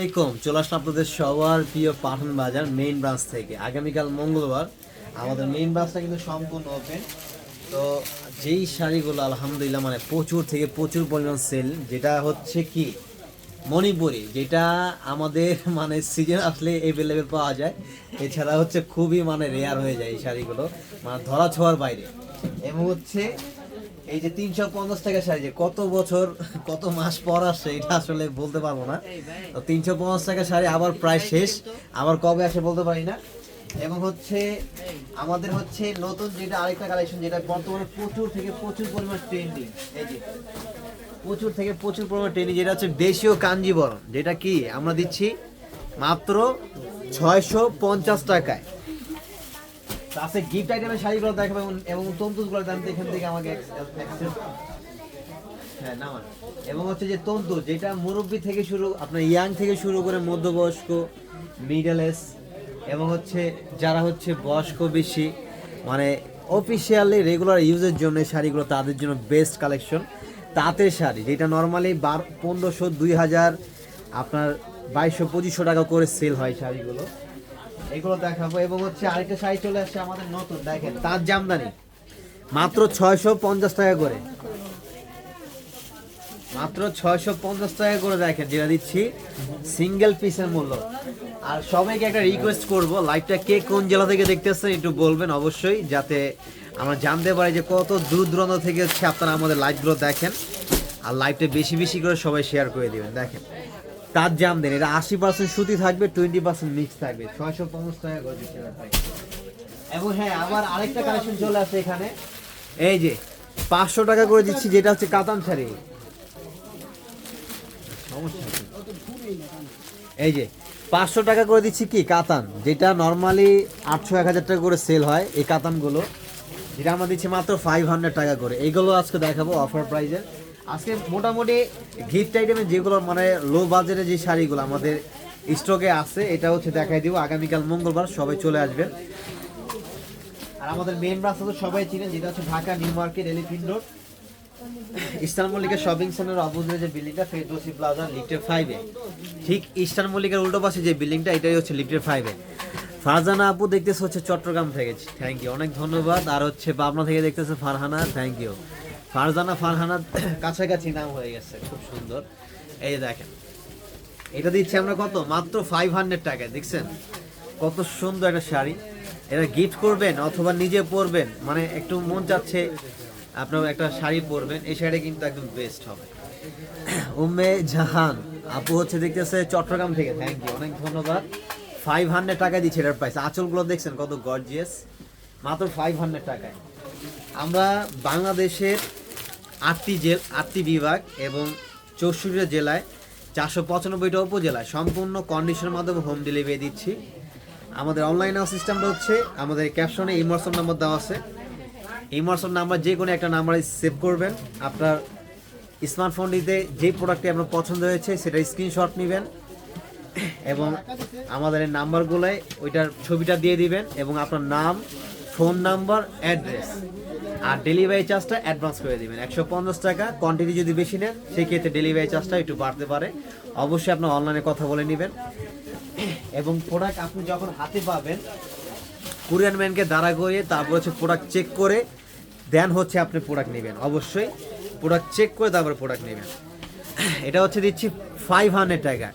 আসসালামাইকুম চলে আসলাম আপনাদের সবার প্রিয় পাঠান বাজার মেইন ব্রাঞ্চ থেকে। আগামীকাল মঙ্গলবার, আমাদের মেইন ব্রাঞ্চটা কিন্তু সম্পূর্ণ ওপেন তো যেই শাড়িগুলো আলহামদুলিল্লাহ মানে প্রচুর থেকে প্রচুর পরিমাণ সেল যেটা হচ্ছে কি, মণিপুরি, যেটা আমাদের মানে সিজন আসলে এভেলেবেল পাওয়া যায়। এছাড়া হচ্ছে খুবই মানে রেয়ার হয়ে যায় এই শাড়িগুলো মানে ধরা ছোঁয়ার বাইরে। এবং হচ্ছে এই যে তিনশো পঞ্চাশ টাকা শাড়ি যে কত বছর, কত মাস পর আসছে, এটা আসলে বলতে পারব না। তো তিনশো পঞ্চাশ টাকা শাড়ি আবার প্রায় শেষ, আবার কবে আসে বলতে পারি না। এবং হচ্ছে, আমাদের হচ্ছে নতুন যেটা আরেকটা কালেকশন যেটা বর্তমানে প্রচুর থেকে প্রচুর পরিমাণ ট্রেন্ডিং এই যে, প্রচুর থেকে প্রচুর পরিমাণ ট্রেন্ডিং যেটা হচ্ছে দেশীয় কাঞ্জিবরম, যেটা কি, আমরা দিচ্ছি মাত্র ছয়শো পঞ্চাশ টাকায়। আছে গিফট আইটেমের শাড়িগুলো দেখাবো এবং- তন্তুগুলো দাম এখান থেকে আমাকে হ্যাঁ নামান এবং হচ্ছে যে তন্তু যেটা মুরব্বি থেকে শুরু, আপনার ইয়াং থেকে শুরু করে মধ্যবয়স্ক মিডল এজ এবং হচ্ছে যারা হচ্ছে বয়স্ক বেশি মানে অফিসিয়ালি রেগুলার ইউজের জন্য শাড়িগুলো তাদের জন্য বেস্ট কালেকশন তাঁতের শাড়ি, যেটা নর্মালি বার পনেরোশো, দুই হাজার, আপনার বাইশশো, পঁচিশশো টাকা করে সেল হয় শাড়িগুলো। এগুলো দেখাবো এবং হচ্ছে আরেকটা শাড়ি চলে আসছে আমাদের নতুন, দেখেন, তার জামদানি। মাত্র ছয়শো পঞ্চাশ টাকা করে। মাত্র ছয়শো পঞ্চাশ টাকা করে দেখেন, যেটা দিচ্ছি সিঙ্গেল পিসের মূল্য। আর সবাইকে একটা রিকোয়েস্ট করব লাইভটা কে কোন জেলা থেকে দেখতেছেন একটু বলবেন অবশ্যই, যাতে আমরা জানতে পারি যে কত দূর দূরান্ত থেকে হচ্ছে আপনারা আমাদের লাইভগুলো দেখেন। আর লাইভটা বেশি বেশি করে সবাই শেয়ার করে দিবেন, দেখেন। তার জাম দেন। এটা আশি পার্সেন্ট সুতি থাকবে টোয়েন্টি পার্সেন্ট মিক্স থাকবে। ছয়শো পঞ্চাশ টাকা করে দিচ্ছি। এবং হ্যাঁ আবার আরেকটা কালেকশন চলে আসে এখানে। এই যে, পাঁচশো টাকা করে দিচ্ছি, যেটা হচ্ছে কাতান শাড়ি। এই যে, পাঁচশো টাকা করে দিচ্ছি কি? কাতান, যেটা নর্মালি আটশো, এক হাজার টাকা করে সেল হয় এই কাতানগুলো। যেটা আমরা দিচ্ছি মাত্র ফাইভ হান্ড্রেড টাকা করে। এইগুলো আজকে দেখাবো অফার প্রাইজের আজকে মোটামুটি গিফট আইটেমে যেগুলো মানে লো বাজেটের যে শাড়িগুলো আমাদের স্টকে আছে, এটা হচ্ছে দেখাই দিব। আগামীকাল মঙ্গলবার সবাই চলে আসবেন। আর আমাদের মেন রাস্তা তো সবাই চিনেন, যেটা হচ্ছে Dhaka New Market Elephant Road. Eastern Mallika Shopping Centre অপোজিটে যে বিল্ডিংটা ফেরদৌসি প্লাজা লিফটের ফাইভে ঠিক ইস্টার্ন মল্লিকার উল্টো পাশে যে বিল্ডিংটা এটাই হচ্ছে লিফটের ফাইভে ফারজানা আপু দেখতেছে হচ্ছে চট্টগ্রাম থেকে। থ্যাংক ইউ অনেক ধন্যবাদ। আর হচ্ছে পাবনা থেকে দেখতেছে ফারহানা। থ্যাংক ইউ ফারজানা ফারহানার কাছাকাছি নাম হয়ে গেছে, খুব সুন্দর। এই দেখেন, এটা দিচ্ছি আমরা কত? মাত্র ফাইভ হান্ড্রেড টাকায়, দেখছেন? কত সুন্দর একটা শাড়ি। এটা গিফট করবেন অথবা নিজে পরবেন মানে একটু মন চাচ্ছে আপনার একটা শাড়ি পরবেন, এই শাড়ি কিন্তু একদম বেস্ট হবে। উম্মে জাহান, আপু হচ্ছে দেখতেছে চট্টগ্রাম থেকে। থ্যাংক ইউ অনেক ধন্যবাদ। ফাইভ হান্ড্রেড টাকায় দিচ্ছে এটার প্রাইস আঁচলগুলো দেখছেন কত গর্জিয়াস মাত্র ফাইভ হান্ড্রেড টাকায়। আমরা বাংলাদেশের আটটি জেল, আটটি বিভাগ এবং চৌষট্টিটা জেলায় চারশো পঁচানব্বইটা উপজেলায় সম্পূর্ণ কন্ডিশনের মাধ্যমে হোম ডেলিভারি দিচ্ছি। আমাদের অনলাইন সিস্টেমটা হচ্ছে, আমাদের ক্যাপশনে ইমোশন নাম্বার দেওয়া আছে। ইমোশন নাম্বার যে কোনো একটা নাম্বারে সেভ করবেন। আপনার স্মার্টফোনটিতে যে প্রোডাক্টটি আপনার পছন্দ হয়েছে, সেটা স্ক্রিনশট নেবেন এবং আমাদের এই নাম্বারগুলোয় ওইটার ছবিটা দিয়ে দিবেন এবং আপনার নাম ফোন নাম্বার অ্যাড্রেস আর ডেলিভারি চার্জটা অ্যাডভান্স করে দিবেন। একশো পঞ্চাশ টাকা কোয়ান্টিটি যদি বেশি নেন সেই ক্ষেত্রে ডেলিভারি চার্জটা একটু বাড়তে পারে। অবশ্যই আপনার অনলাইনে কথা বলে নেবেন। এবং প্রোডাক্ট আপনি যখন হাতে পাবেন, কুরিয়ান ম্যানকে দাঁড়া করিয়ে তারপর হচ্ছে প্রোডাক্ট চেক করে দেন হচ্ছে আপনি প্রোডাক্ট নেবেন। অবশ্যই প্রোডাক্ট চেক করে তারপরে প্রোডাক্ট নেবেন। এটা হচ্ছে দিচ্ছি ফাইভ হান্ড্রেড টাকা।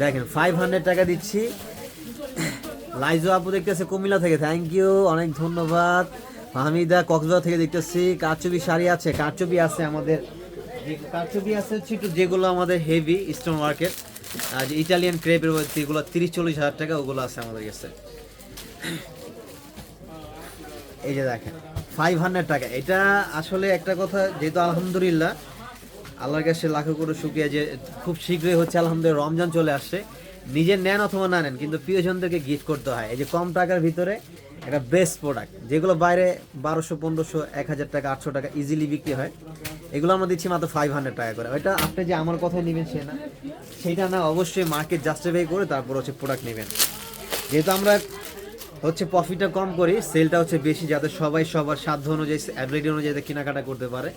দেখেন ফাইভ হান্ড্রেড টাকা দিচ্ছি। লাইজো আপু দেখতেছে কুমিল্লা থেকে। থ্যাংক ইউ অনেক ধন্যবাদ। হামিদা কক্সবাজার থেকে দেখতেছি, কারচুপি শাড়ি আছে, কারচুপি আছে আমাদের কারচুপি আছে হচ্ছে একটু যেগুলো আমাদের হেভি স্টোন মার্কেট আর যে ইটালিয়ান ক্রেপের যেগুলো তিরিশ, চল্লিশ হাজার টাকা, ওগুলো আছে আমাদের কাছে। এই যে দেখেন ফাইভ হান্ড্রেড টাকা। এটা আসলে একটা কথা, যেহেতু আলহামদুলিল্লাহ, আল্লাহর কাছে লাখো করে শুকিয়ে যে খুব শীঘ্রই হচ্ছে, আলহামদুলিল্লাহ, রমজান চলে আসছে। নিজের নেন অথবা না নেন, কিন্তু প্রিয়জনদেরকে গিফট করতে হয়। এই যে কম টাকার ভিতরে একটা বেস্ট প্রোডাক্ট যেগুলো বাইরে বারোশো, পনেরোশো এক হাজার টাকা, আটশো টাকা ইজিলি বিক্রি হয়। এগুলো আমরা দিচ্ছি মাত্র ফাইভ হান্ড্রেড টাকা করে। ওইটা আপনি যে আমার কথাই নেবেন সে না। সেইটা না, অবশ্যই মার্কেট জাস্টিফাই করে তারপর হচ্ছে প্রোডাক্ট নেবেন। যেহেতু আমরা হচ্ছে প্রফিটটা কম করি সেলটা হচ্ছে বেশি, যাতে সবাই সবার সাধ্য অনুযায়ী অ্যাবিলিটি অনুযায়ী কেনাকাটা করতে পারে,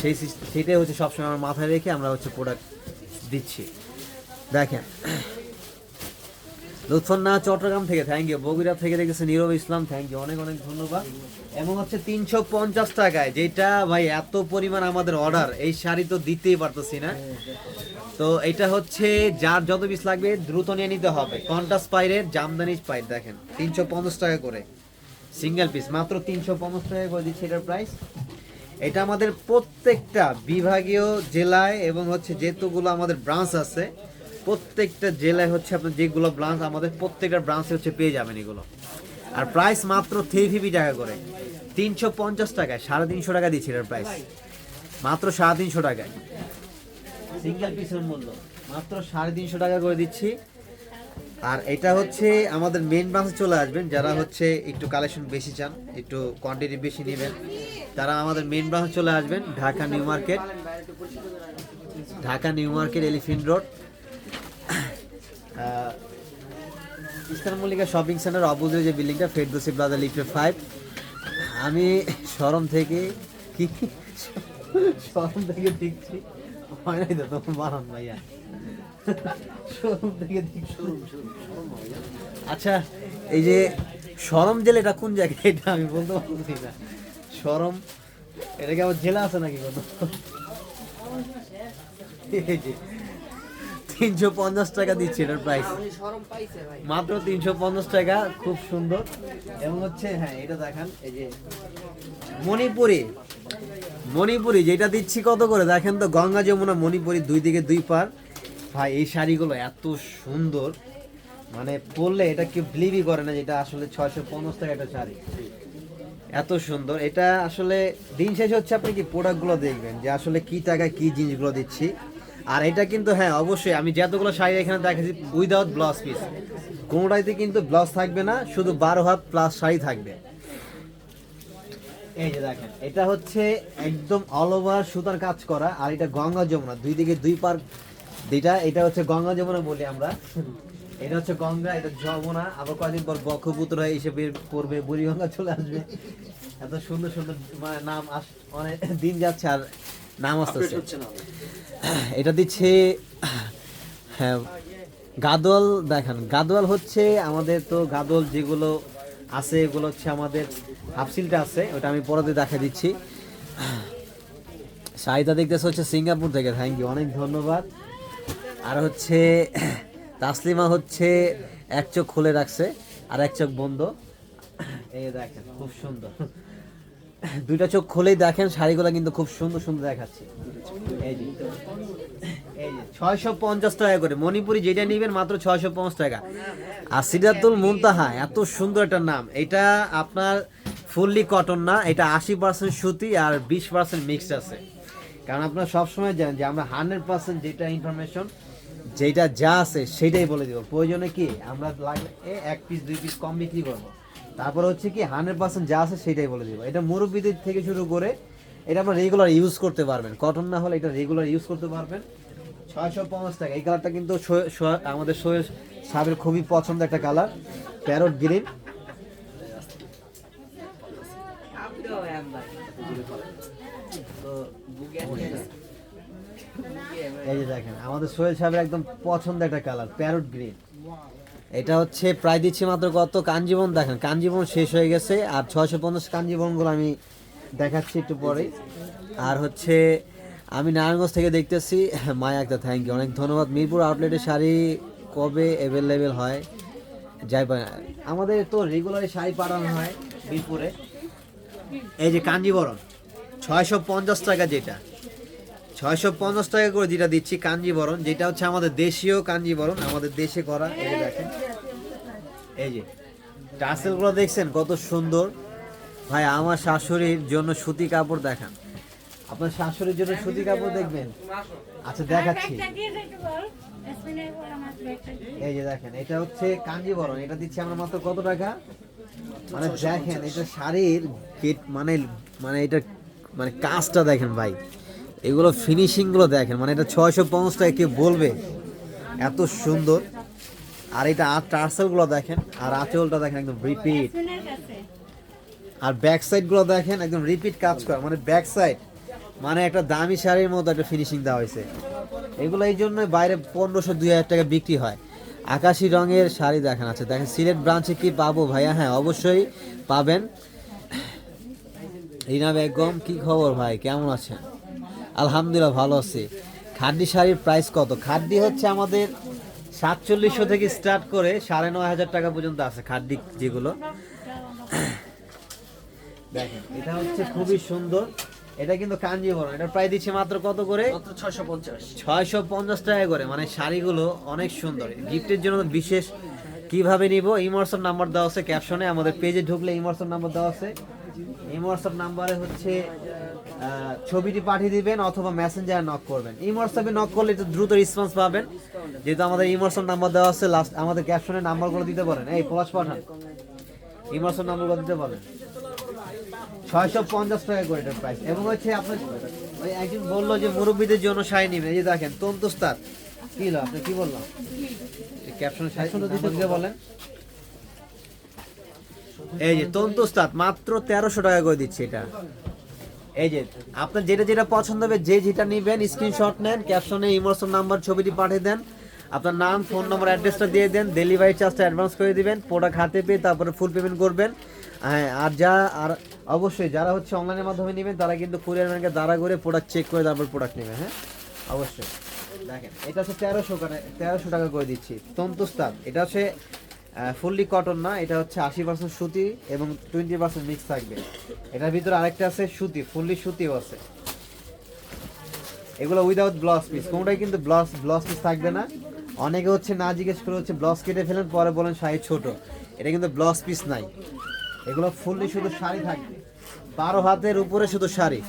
সেই সেইটাই হচ্ছে সবসময় আমার মাথায় রেখে আমরা হচ্ছে প্রোডাক্ট দিচ্ছি। দেখেন লুৎফন্না চট্টগ্রাম থেকে। থ্যাংক ইউ বগুড়া থেকে দেখতেছে নীরব ইসলাম। থ্যাংক ইউ অনেক অনেক ধন্যবাদ। এবং হচ্ছে তিনশো পঞ্চাশ টাকায় যেটা ভাই এত পরিমাণ আমাদের অর্ডার এই শাড়ি তো দিতেই পারতেছি না। তো এটা হচ্ছে যার যত পিস লাগবে দ্রুত নিয়ে নিতে হবে। কন্টাস পাইরের জামদানি পাইর, দেখেন, তিনশো পঞ্চাশ টাকা করে। সিঙ্গেল পিস মাত্র তিনশো পঞ্চাশ টাকা করে দিচ্ছি এটার প্রাইস এটা আমাদের প্রত্যেকটা বিভাগীয় জেলায় এবং হচ্ছে যেহেতুগুলো আমাদের ব্রাঞ্চ আছে প্রত্যেকটা জেলায় হচ্ছে আপনার যেগুলো ব্রাঞ্চ আমাদের প্রত্যেকটা ব্রাঞ্চে হচ্ছে পেয়ে যাবেন এগুলো। আর প্রাইস মাত্র থ্রি ফিফটি টাকা করে। তিনশো পঞ্চাশ টাকায়, সাড়ে তিনশো টাকা দিচ্ছি এটার প্রাইস মাত্র সাড়ে তিনশো টাকায়। সিঙ্গেল পিসের মূল্য। মাত্র সাড়ে তিনশো টাকা করে দিচ্ছি। আর এটা হচ্ছে আমাদের মেন ব্রাঞ্চে চলে আসবেন। যারা হচ্ছে একটু কালেকশন বেশি চান, একটু কোয়ান্টিটি বেশি নেবেন, তারা আমাদের মেন ব্রাঞ্চে চলে আসবেন, Dhaka New Market. Dhaka New Market Elephant Road. Eastern Mallika Shopping Centre opposite যে বিল্ডিংটা, ফেরদোসি প্লাজা লিফটেড ফাইভ আমি শরম থেকে কি শরম থেকে দেখছি? হয় নাই তো, তোমার মারান ভাইয়া। শোরুম থেকে দেখছি। আচ্ছা এই যে সরম জেলে এটা কোন জায়গায়? এটা আমি বলতে পারছি না। সরম এটা কি আমার জেলা আছে নাকি কত তিনশো পঞ্চাশ টাকা দিচ্ছি এটার প্রাইস মাত্র তিনশো পঞ্চাশ টাকা খুব সুন্দর। এবং হচ্ছে হ্যাঁ এটা দেখান এই যে মণিপুরি। মণিপুরি যেটা দিচ্ছি কত করে? দেখেন তো গঙ্গা যমুনা মণিপুরি দুই দিকে দুই পার। ভাই এই শাড়িগুলো এত সুন্দর। মানে পরলে এটা কেউ বিলিভই করে না যেটা আসলে ছয়শো পঞ্চাশ টাকা একটা শাড়ি। এত সুন্দর। এটা আসলে দিন শেষ হচ্ছে আপনি কি প্রোডাক্টগুলো দেখবেন যে আসলে কি টাকা কি জিনিসগুলো দিচ্ছি। আর এটা কিন্তু হ্যাঁ অবশ্যই, আমি যতগুলো শাড়ি এখানে দেখাচ্ছি উইদাউট ব্লাউজ পিস কোনোটাইতে কিন্তু ব্লাউজ থাকবে না, শুধু বারো হাত প্লাস শাড়ি থাকবে। এই যে দেখেন, এটা হচ্ছে একদম অল ওভার সুতার কাজ করা, আর এটা গঙ্গা যমুনা, দুই দিকে দুই পার দুইটা এটা হচ্ছে গঙ্গা যমুনা বলি আমরা। এটা হচ্ছে গঙ্গা, এটা যমুনা, আবার কয়েকদিন পর বক্ষপুত্র হয়ে এসে বের করবে, বুড়িগঙ্গা চলে আসবে। এত সুন্দর সুন্দর মানে নাম আস অনেক দিন যাচ্ছে আর নাম এটা দিচ্ছে হ্যাঁ গাদোয়াল দেখেন। গাদোয়াল হচ্ছে আমাদের তো গাদোয়াল যেগুলো আছে এগুলো হচ্ছে আমাদের হাফসিলটা আছে ওটা আমি পরে দেখা দিচ্ছি। সাহিদা দেখতেছে হচ্ছে সিঙ্গাপুর থেকে থ্যাংক ইউ অনেক ধন্যবাদ। আর হচ্ছে তাসলিমা হচ্ছে এক চোখ খুলে রাখছে আর এক চোখ বন্ধ। এই দেখেন খুব সুন্দর। দুইটা চোখ খুলেই দেখেন, শাড়িগুলো কিন্তু খুব সুন্দর সুন্দর দেখাচ্ছে। ছয়শো পঞ্চাশ টাকা করে। মণিপুরি যেটা নেবেন মাত্র ছয়শো পঞ্চাশ টাকা। আর সিদ্ধার্থুল মুনতাহা, এত সুন্দর একটা নাম। এটা আপনার ফুললি কটন না, এটা আশি পার্সেন্ট সুতি আর বিশ পার্সেন্ট মিক্সড আছে। কারণ আপনারা সবসময় জানেন যে আমরা হান্ড্রেড পার্সেন্ট যেটা ইনফরমেশন যেটা যা আছে, সেটাই বলে দিব। প্রয়োজনে কি আমরা লাগলে এক পিস দুই পিস কম বিক্রি করব? তারপর হচ্ছে কি হান্ড্রেড পার্সেন্ট যা আছে সেটাই বলে দিব। এটা মুরব্বীদের থেকে শুরু করে এটা আপনার রেগুলার ইউজ করতে পারবেন। কটন না হলে এটা রেগুলার ইউজ করতে পারবেন। ছয়শো পঞ্চাশ টাকা। এই কালারটা কিন্তু আমাদের সোহেল সাহেবের খুবই পছন্দ একটা কালার প্যারট গ্রিন এই যে দেখেন, আমাদের সোহেল সাহেবের একদম পছন্দ একটা কালার প্যারট গ্রিন এটা হচ্ছে প্রায় দিচ্ছি মাত্র কত? কাঞ্জিবন দেখেন, কাঞ্জিবন শেষ হয়ে গেছে। আর ছয়শো পঞ্চাশ কাঞ্জিবনগুলো আমি দেখাচ্ছি একটু পরে। আর হচ্ছে, আমি নারায়ণগঞ্জ থেকে দেখতেছি। মায়া একটা থ্যাংক ইউ অনেক ধন্যবাদ। মিরপুর আউটলেটের শাড়ি কবে অ্যাভেলেবেল হয়? যাই বা- আমাদের তো রেগুলারই শাড়ি পাঠানো হয় মিরপুরে। এই যে কাঞ্জিবরম ছয়শো পঞ্চাশ টাকা যেটা। ছয়শো পঞ্চাশ টাকা করে যেটা দিচ্ছি কাঞ্জিবরণ, যেটা হচ্ছে আমাদের দেশীয় কাঞ্জিবরণ, আমাদের দেশে করা, এই দেখেন। এই যে, টাসেলগুলো দেখছেন কত সুন্দর। ভাই, আমার শাশুড়ির জন্য সুতি কাপড় দেখান। আপনার শাশুড়ির জন্য সুতি কাপড় দেখবেন? আচ্ছা দেখাচ্ছি। এই যে দেখেন, এটা হচ্ছে কাঞ্জিবরণ, এটা দিচ্ছি আমরা মাত্র কত টাকা? মানে দেখেন, এটা শাড়ির গেট মানে মানে এটা মানে কাজটা দেখেন ভাই। এগুলো ফিনিশিংগুলো দেখেন মানে এটা ছয়শো পঞ্চাশ টাকা কেউ বলবে। এত সুন্দর। আর এটা টার্সেলগুলো দেখেন, আর আঁচলটা দেখেন একদম রিপিট আর ব্যাক সাইডগুলো দেখেন, একদম রিপিট কাজ করা মানে ব্যাক সাইড মানে একটা দামি শাড়ির মতো একটা ফিনিশিং দেওয়া হয়েছে। এগুলো এই জন্য বাইরে পনেরোশো, দুই হাজার টাকা বিক্রি হয়। আকাশি রঙের শাড়ি দেখান আছে দেখেন, সিলেট ব্রাঞ্চে কি পাবো ভাইয়া? হ্যাঁ অবশ্যই পাবেন। রিনা বেগম, কি খবর ভাই? কেমন আছেন? আলহামদুলিল্লাহ ভালো আছি। খাদ্যি শাড়ির প্রাইস কত? খাদ্যি হচ্ছে আমাদের সাতচল্লিশশো থেকে স্টার্ট করে সাড়ে নয় হাজার টাকা পর্যন্ত আছে খাদ্যি যেগুলো। দেখেন এটা হচ্ছে খুবই সুন্দর। এটা কিন্তু কাঞ্জিবরম। এটা প্রায় দিচ্ছে মাত্র কত করে? ছয়শো পঞ্চাশ। ছয়শো পঞ্চাশ টাকা করে। মানে শাড়িগুলো অনেক সুন্দর। গিফটের জন্য বিশেষ কীভাবে নিব? হোয়াটসঅ্যাপ নাম্বার দেওয়া আছে ক্যাপশনে আমাদের পেজে ঢুকলে এই নাম্বার দেওয়া আছে। হোয়াটসঅ্যাপ নাম্বারে হচ্ছে ছবিটি পাঠিয়ে দিবেন অথবা মেসেঞ্জারে নক করবেন। এই হোয়াটসঅ্যাপে নক করলে একটু দ্রুত রেসপন্স পাবেন। যেহেতু আমাদের এই হোয়াটসঅ্যাপ নাম্বার দেওয়া আছে লাস্ট আমাদের ক্যাপশনে নাম্বারগুলো দিতে পারেন। এই পলাশ পাঠান। এই হোয়াটসঅ্যাপ নাম্বারগুলো দিতে পারেন। ছয়শো পঞ্চাশ টাকা করে এটার প্রাইস এবং হচ্ছে আপনার ওই একজন বলল যে মুরব্বীদের জন্য শাড়ি নিবেন। এই যে দেখেন তন্তুস্তার। কি হলো আপনি? কি বললাম ক্যাপশনে শাড়ি দিতে বলেন। এই যে তন্তুস্তাত মাত্র তেরোশো টাকা করে দিচ্ছি এটা। এই যে, আপনার যেটা যেটা পছন্দ হবে, যে যেটা নেবেন স্ক্রিনশট নেন ক্যাপশনে ইমোশন নাম্বার ছবিটি পাঠিয়ে দেন। আপনার নাম ফোন নম্বর অ্যাড্রেসটা দিয়ে দেন ডেলিভারি চার্জটা অ্যাডভান্স করে দিবেন প্রোডাক্ট হাতে পেয়ে তারপরে ফুল পেমেন্ট করবেন। হ্যাঁ আর যা, আর অবশ্যই যারা হচ্ছে অনলাইনের মাধ্যমে নেবেন, তারা কিন্তু কুরিয়ার ব্যাংকে দাঁড়া করে প্রোডাক্ট চেক করে তারপর প্রোডাক্ট নেবে হ্যাঁ? অবশ্যই। দেখেন, এটা হচ্ছে তেরোশো তেরোশো টাকা করে দিচ্ছি। তন্তুস্তান এটা হচ্ছে ফুললি কটন না, এটা হচ্ছে আশি পার্সেন্ট সুতি এবং টোয়েন্টি পার্সেন্ট মিক্স থাকবে। এটার ভিতরে আরেকটা আছে সুতি ফুললি সুতিও আছে। এগুলো উইদাউট ব্লাউজ পিস কোনোটাই কিন্তু ব্লাউজ ব্লাউজ পিস থাকবে না। অনেকে হচ্ছে না জিজ্ঞেস করে হচ্ছে ব্লাউজ কেটে ফেলেন, পরে বলেন শাড়ি ছোট। এটা কিন্তু ব্লাউজ পিস নাই। এগুলো ফুললি শুধু শাড়ি থাকবে। বারো হাতের উপরে শুধু শাড়ি।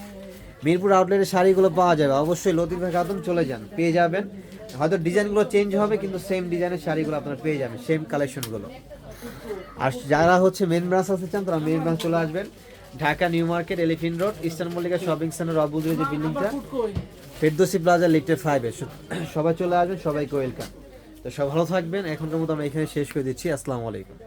মিরপুর আউটলেটের শাড়িগুলো পাওয়া যাবে। অবশ্যই লতিফা খাতুন চলে যান, পেয়ে যাবেন। হয়তো ডিজাইনগুলো চেঞ্জ হবে, কিন্তু সেম ডিজাইনের শাড়িগুলো আপনারা পেয়ে যাবেন সেম কালেকশনগুলো আর যারা হচ্ছে মেন ব্রাঞ্চ আসতে চান, তারা মেন ব্রাঞ্চ চলে আসবেন। Dhaka New Market Elephant Road Eastern Mallika Shopping Centre অবুদের যে বিল্ডিংটা ফেরদোসি প্লাজা লিফটের ফাইভে সবাই চলে আসবেন, সবাইকে ওয়েলকাম তো সব ভালো থাকবেন, এখনকার মতো আমরা এখানে শেষ করে দিচ্ছি। আসসালামু আলাইকুম।